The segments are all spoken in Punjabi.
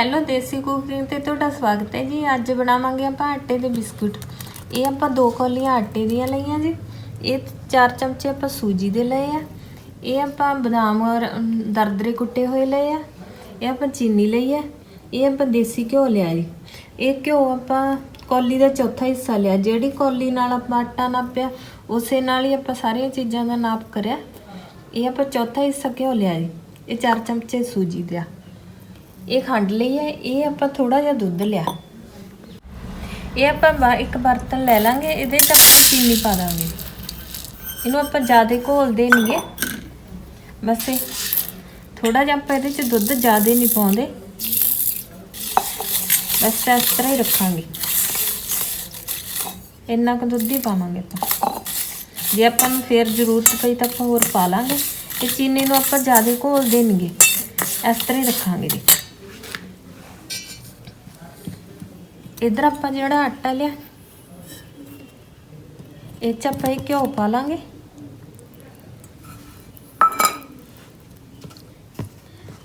ਹੈਲੋ, ਦੇਸੀ ਕੁਕਿੰਗ ਤੇ ਤੁਹਾਡਾ ਸਵਾਗਤ ਹੈ ਜੀ। ਅੱਜ ਬਣਾਵਾਂਗੇ ਆਪਾਂ ਆਟੇ ਦੇ ਬਿਸਕੁਟ। ਇਹ ਆਪਾਂ ਦੋ ਕੌਲੀਆਂ ਆਟੇ ਦੀਆਂ ਲਈਆਂ ਜੀ। ਇਹ ਚਾਰ ਚਮਚੇ ਆਪਾਂ ਸੂਜੀ ਦੇ ਲਏ ਆ। ਇਹ ਆਪਾਂ ਬਦਾਮ ਔਰ ਦਰਦਰੇ ਕੁੱਟੇ ਹੋਏ ਲਏ ਆ। ਇਹ ਆਪਾਂ ਚੀਨੀ ਲਈ ਹੈ ਇਹ ਆਪਾਂ ਦੇਸੀ ਘਿਓ ਲਿਆ ਜੀ। ਇਹ ਘਿਓ ਆਪਾਂ ਕੌਲੀ ਦਾ ਚੌਥਾ ਹਿੱਸਾ ਲਿਆ। ਜਿਹੜੀ ਕੌਲੀ ਨਾਲ ਆਪਾਂ ਆਟਾ ਨਾਪਿਆ, ਉਸੇ ਨਾਲ ਹੀ ਆਪਾਂ ਸਾਰੀਆਂ ਚੀਜ਼ਾਂ ਦਾ ਨਾਪ ਕਰਿਆ। ਇਹ ਆਪਾਂ ਚੌਥਾ ਹਿੱਸਾ ਘਿਓ ਲਿਆ ਜੀ। ਇਹ ਚਾਰ ਚਮਚੇ ਸੂਜੀ ਦਾ। ਇਹ ਖੰਡ ਲਈ ਹੈ, ਇਹ ਆਪਾਂ ਥੋੜਾ ਜਿਹਾ ਦੁੱਧ ਲਿਆ। ਇਹ ਆਪਾਂ ਬਾ- ਇੱਕ ਬਰਤਨ ਲੈ ਲਾਂਗੇ, ਇਹਦੇ ਚ ਆਪਾਂ ਚੀਨੀ ਪਾ ਦਾਂਗੇ। ਇਹਨੂੰ ਆਪਾਂ ਜ਼ਿਆਦਾ ਘੋਲਦੇ ਨਹੀਂਗੇ ਬਸ ਇਹ ਥੋੜਾ ਜਿਹਾ ਆਪਾਂ ਇਹਦੇ ਚ ਦੁੱਧ ਜ਼ਿਆਦਾ ਨਹੀਂ ਪਾਉਂਦੇ। ਬਸ ਇਸ ਤਰ੍ਹਾਂ ਹੀ ਰੱਖਾਂਗੇ। ਇੰਨਾ ਕੁ ਦੁੱਧ ਹੀ ਪਾਵਾਂਗੇ ਆਪਾਂ। ਜੇ ਆਪਾਂ ਨੂੰ ਫੇਰ ਜ਼ਰੂਰਤ ਪਈ ਤਾਂ ਆਪਾਂ ਹੋਰ ਪਾ ਲਾਂਗੇ। ਤੇ ਚੀਨੀ ਨੂੰ ਆਪਾਂ ਜ਼ਿਆਦਾ ਘੋਲਦੇ ਨਹੀਂਗੇ ਇਸ ਤਰ੍ਹਾਂ ਹੀ ਰੱਖਾਂਗੇ ਜੀ ਇਧਰ ਆਪਾਂ ਜਿਹੜਾ ਆਟਾ ਲਿਆ, ਇਹ ਚ ਆਪਾਂ ਇਹ ਘਿਓ ਪਾ ਲਾਂਗੇ।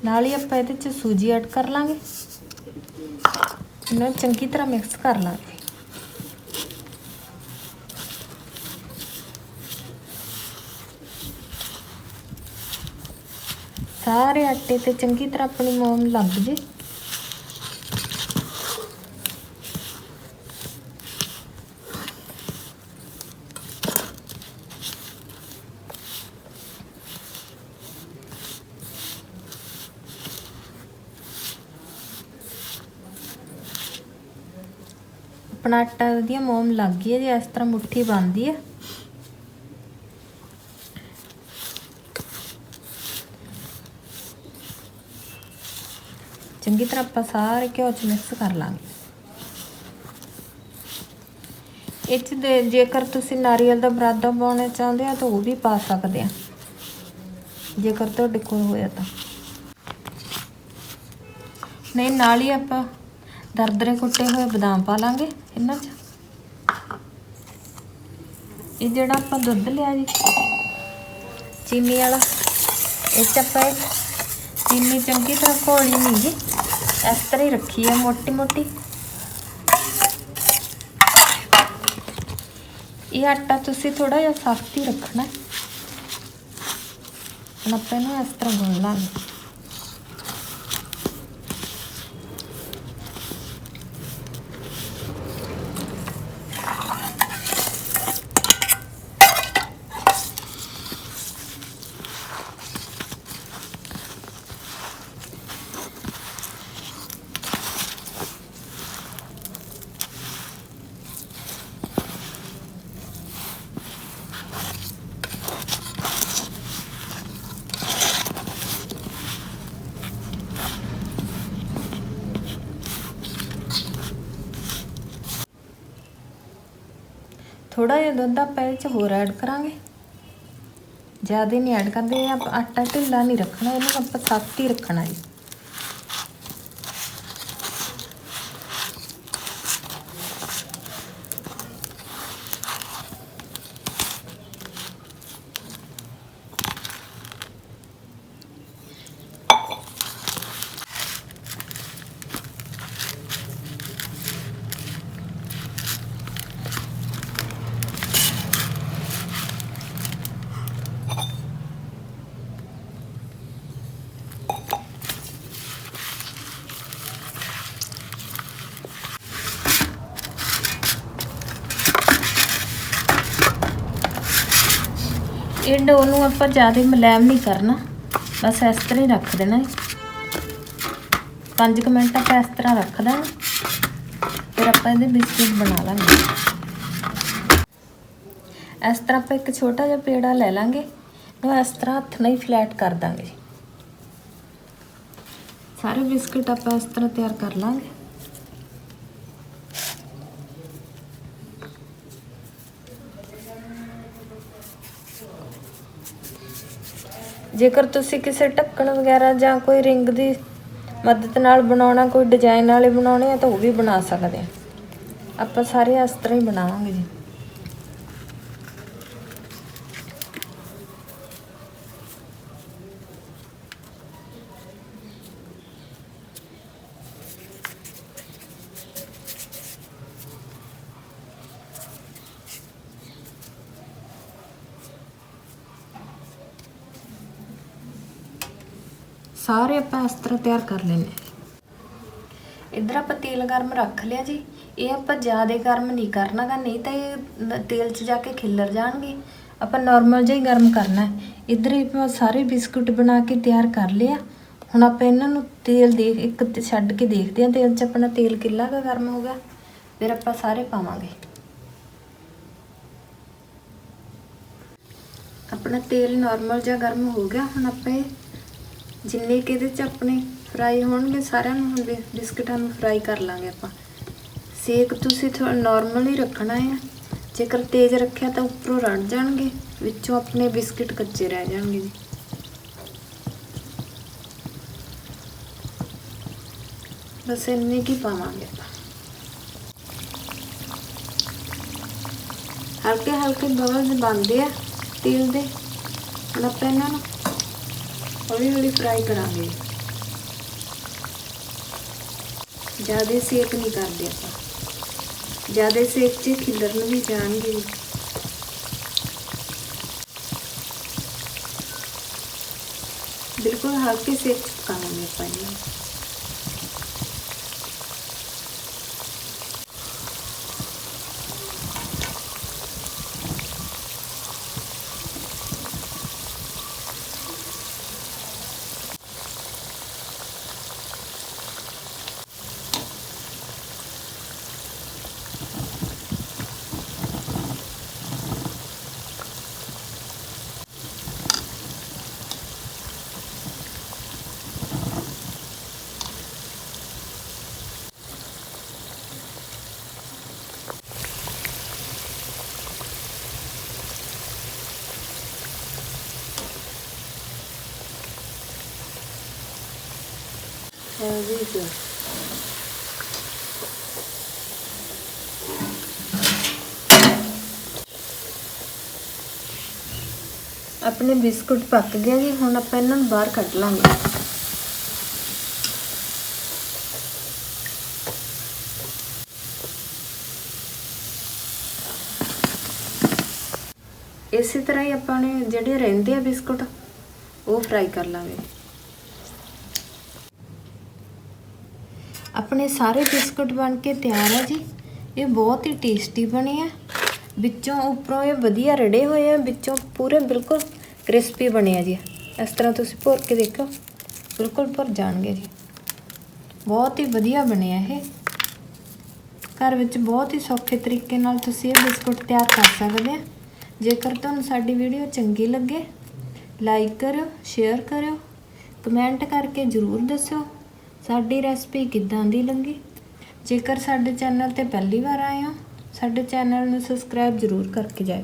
ਨਾਲ ਹੀ ਆਪਾਂ ਇਹਦੇ ਚ ਸੂਜੀ ਐਡ ਕਰ ਲਾਂਗੇ। ਇਹਨੂੰ ਚੰਗੀ ਤਰ੍ਹਾਂ ਮਿਕਸ ਕਰ ਲਾਂਗੇ। ਸਾਰੇ ਆਟੇ ਤੇ ਚੰਗੀ ਤਰ੍ਹਾਂ ਆਪਣੀ ਮੋਮ ਲੱਗ ਜੇ। ਆਪਣਾ ਆਟਾ ਵਧੀਆ ਮੋਮ ਲੱਗ ਗਈ ਹੈ ਜੀ ਇਸ ਤਰ੍ਹਾਂ ਮੁੱਠੀ ਬਣਦੀ ਹੈ। ਚੰਗੀ ਤਰ੍ਹਾਂ ਆਪਾਂ ਸਾਰੇ ਘਿਓ ਚ ਮਿਕਸ ਕਰ ਲਾਂਗੇ। ਇਹ 'ਚ ਦੇ ਜੇਕਰ ਤੁਸੀਂ ਨਾਰੀਅਲ ਦਾ ਬਰਾਦਾ ਪਾਉਣਾ ਚਾਹੁੰਦੇ ਆ ਤਾਂ ਉਹ ਵੀ ਪਾ ਸਕਦੇ ਆ ਜੇਕਰ ਤੁਹਾਡੇ ਕੋਲ ਹੋਇਆ ਤਾਂ। ਨਹੀਂ, ਨਾਲ ਹੀ ਆਪਾਂ ਦਰਦਰੇ ਕੁੱਟੇ ਹੋਏ ਬਦਾਮ ਪਾ ਲਾਂਗੇ। ਇਹਨਾਂ 'ਚ। ਇਹ ਜਿਹੜਾ ਆਪਾਂ ਦੁੱਧ ਲਿਆ ਜੀ। ਚੀਨੀ ਵਾਲਾ। ਇਹ 'ਚ ਆਪਾਂ ਚੀਨੀ ਚੰਗੀ ਤਰ੍ਹਾਂ ਘੋਲੀ ਨਹੀਂ ਜੀ। ਇਸ ਤਰ੍ਹਾਂ ਹੀ ਰੱਖੀ ਹੈ ਮੋਟੀ ਮੋਟੀ। ਇਹ ਆਟਾ ਤੁਸੀਂ ਥੋੜਾ ਜਿਹਾ ਸਖਤ ਹੀ ਰੱਖਣਾ। ਹੁਣ ਆਪਾਂ ਇਹਨੂੰ ਇਸ ਤਰ੍ਹਾਂ ਗੁੰਨ ਲਾਂਗੇ। ਥੋੜਾ ਜਿਹਾ ਦੁੱਧ ਆਪਾਂ ਇਹ ਚ ਹੋਰ ਐਡ ਕਰਾਂਗੇ। ਜ਼ਿਆਦਾ ਨਹੀਂ ਐਡ ਕਰਦੇ ਆਪਾਂ ਆਟਾ ਢਿੱਲਾ ਨਹੀਂ ਰੱਖਣਾ, ਇਹਨੂੰ ਆਪਾਂ ਸਖਤ ਹੀ ਰੱਖਣਾ ਜੀ। ਇਹ ਡੋ ਨੂੰ ਆਪਾਂ ਜ਼ਿਆਦਾ ਮਲੈਮ ਨਹੀਂ ਕਰਨਾ। ਬਸ ਇਸ ਤਰ੍ਹਾਂ ਹੀ ਰੱਖ ਦੇਣਾ ਹੈ 5 ਮਿੰਟ ਆਪਾਂ ਇਸ ਤਰ੍ਹਾਂ ਰੱਖ ਦੇਣਾ। ਫਿਰ ਆਪਾਂ ਇਹਦੇ ਬਿਸਕੁਟ ਬਣਾ ਲਾਂਗੇ। ਇਸ ਤਰ੍ਹਾਂ ਆਪਾਂ ਇੱਕ ਛੋਟਾ ਜਿਹਾ ਪੇੜਾ ਲੈ ਲਾਂਗੇ। ਉਹ ਇਸ ਤਰ੍ਹਾਂ ਹੱਥ ਨਾਲ ਹੀ ਫਲੈਟ ਕਰ ਦਾਂਗੇ ਸਾਰੇ ਬਿਸਕੁਟ ਆਪਾਂ ਇਸ ਤਰ੍ਹਾਂ ਤਿਆਰ ਕਰ ਲਾਂਗੇ। ਜੇਕਰ ਤੁਸੀਂ ਕਿਸੇ ਢੱਕਣ ਵਗੈਰਾ ਜਾਂ ਕੋਈ ਰਿੰਗ ਦੀ ਮਦਦ ਨਾਲ ਬਣਾਉਣਾ, ਕੋਈ ਡਿਜ਼ਾਈਨ ਵਾਲੇ ਬਣਾਉਣੇ ਆ ਤਾਂ ਉਹ ਵੀ ਬਣਾ ਸਕਦੇ ਆ। ਆਪਾਂ ਸਾਰੇ ਇਸ ਤਰ੍ਹਾਂ ਹੀ ਬਣਾਵਾਂਗੇ ਜੀ। ਸਾਰੇ ਆਪਾਂ ਇਸ ਤਰ੍ਹਾਂ ਤਿਆਰ ਕਰ ਲੈਣੇ ਇੱਧਰ ਆਪਾਂ ਤੇਲ ਗਰਮ ਰੱਖ ਲਿਆ ਜੀ। ਇਹ ਆਪਾਂ ਜ਼ਿਆਦਾ ਗਰਮ ਨਹੀਂ ਕਰਨਾਗਾ, ਨਹੀਂ ਤਾਂ ਇਹ ਤੇਲ 'ਚ ਜਾ ਕੇ ਖਿੱਲਰ ਜਾਣਗੇ। ਆਪਾਂ ਨਾਰਮਲ ਜਿਹਾ ਹੀ ਗਰਮ ਕਰਨਾ ਹੈ। ਇੱਧਰ ਹੀ ਆਪਾਂ ਸਾਰੇ ਬਿਸਕੁਟ ਬਣਾ ਕੇ ਤਿਆਰ ਕਰ ਲਿਆ। ਹੁਣ ਆਪਾਂ ਇਹਨਾਂ ਨੂੰ ਤੇਲ ਦੇ ਇੱਕ ਛੱਡ ਕੇ ਦੇਖਦੇ ਹਾਂ, ਤੇਲ 'ਚ ਆਪਣਾ ਤੇਲ ਕਿੱਲਾ ਕੁ ਗਰਮ ਹੋ ਗਿਆ। ਫਿਰ ਆਪਾਂ ਸਾਰੇ ਪਾਵਾਂਗੇ। ਆਪਣਾ ਤੇਲ ਨਾਰਮਲ ਜਿਹਾ ਗਰਮ ਹੋ ਗਿਆ। ਹੁਣ ਆਪਾਂ ਜਿੰਨੇ ਕਿ ਇਹਦੇ ਚ ਆਪਣੇ ਫਰਾਈ ਹੋਣਗੇ, ਸਾਰਿਆਂ ਨੂੰ ਹੁੰਦੇ ਬਿ- ਬਿਸਕਟਾਂ ਨੂੰ ਫਰਾਈ ਕਰ ਲਾਂਗੇ ਆਪਾਂ। ਸੇਕ ਤੁਸੀਂ ਥੋੜਾ ਨਾਰਮਲ ਹੀ ਰੱਖਣਾ ਹੈ ਜੇਕਰ ਤੇਜ਼ ਰੱਖਿਆ ਤਾਂ ਉੱਪਰੋਂ ਰੜ ਜਾਣਗੇ, ਵਿੱਚੋਂ ਆਪਣੇ ਬਿਸਕਟ ਕੱਚੇ ਰਹਿ ਜਾਣਗੇ ਜੀ। ਬਸ ਇੰਨੇ ਕੀ ਪਾਵਾਂਗੇ ਆਪਾਂ। ਹਲਕੇ ਹਲਕੇ ਬਬਲਸ ਬਣਦੇ ਆ ਤੇਲ ਦੇ। ਹੁਣ ਆਪਾਂ ਇਹਨਾਂ ਨੂੰ ਹੌਲੀ ਹੌਲੀ ਫਰਾਈ ਕਰਾਂਗੇ। ਜ਼ਿਆਦਾ ਸੇਕ ਨਹੀਂ ਕਰਦੇ ਆਪਾਂ। ਜ਼ਿਆਦਾ ਸੇਕ 'ਚ ਖਿਲਰਨ ਵੀ ਜਾਣਗੇ। ਬਿਲਕੁਲ ਹਲਕੇ ਸੇਕ 'ਚ ਪਕਾਵਾਂਗੇ ਆਪਾਂ ਇਹਨਾਂ। ਨੂੰ ਆਪਣੇ ਬਿਸਕੁਟ ਪੱਕ ਗਏ ਜੀ, ਹੁਣ ਆਪਾਂ ਇਹਨਾਂ ਨੂੰ ਬਾਹਰ ਕੱਢ ਲਾਂਗੇ। ਇਸੇ ਤਰ੍ਹਾਂ ਹੀ ਆਪਾਂ ਨੇ ਜਿਹੜੇ ਰਹਿੰਦੇ ਆ ਬਿਸਕੁਟ, ਉਹ ਫਰਾਈ ਕਰ ਲਾਂਗੇ। ਆਪਣੇ ਸਾਰੇ ਬਿਸਕੁਟ ਬਣ ਕੇ ਤਿਆਰ ਆ ਜੀ। ਇਹ ਬਹੁਤ ਹੀ ਟੇਸਟੀ ਬਣੇ ਆ। ਵਿੱਚੋਂ ਉੱਪਰੋਂ ਇਹ ਵਧੀਆ ਰੜੇ ਹੋਏ ਆ। ਵਿੱਚੋਂ ਪੂਰੇ ਬਿਲਕੁਲ ਕ੍ਰਿਸਪੀ ਬਣੇ ਆ ਜੀ। ਇਸ ਤਰ੍ਹਾਂ ਤੁਸੀਂ ਭੁਰ ਕੇ ਦੇਖੋ, ਬਿਲਕੁਲ ਭੁਰ ਜਾਣਗੇ ਜੀ। ਬਹੁਤ ਹੀ ਵਧੀਆ ਬਣੇ ਆ ਇਹ। ਘਰ ਵਿੱਚ ਬਹੁਤ ਹੀ ਸੌਖੇ ਤਰੀਕੇ ਨਾਲ ਤੁਸੀਂ ਇਹ ਬਿਸਕੁਟ ਤਿਆਰ ਕਰ ਸਕਦੇ ਆ। ਜੇਕਰ ਤੁਹਾਨੂੰ ਸਾਡੀ ਵੀਡੀਓ ਚੰਗੀ ਲੱਗੇ ਲਾਈਕ ਕਰਿਓ ਸ਼ੇਅਰ ਕਰਿਓ ਕਮੈਂਟ ਕਰਕੇ ਜ਼ਰੂਰ ਦੱਸਿਓ। ਸਾਡੀ ਰੈਸਪੀ ਕਿੱਦਾਂ ਦੀ ਲੱਗੀ? ਜੇਕਰ ਸਾਡੇ ਚੈਨਲ ਤੇ ਪਹਿਲੀ ਵਾਰ ਆਏ ਹੋ, ਸਾਡੇ ਚੈਨਲ ਨੂੰ ਸਬਸਕ੍ਰਾਈਬ ਜ਼ਰੂਰ ਕਰਕੇ ਜਾਇਓ।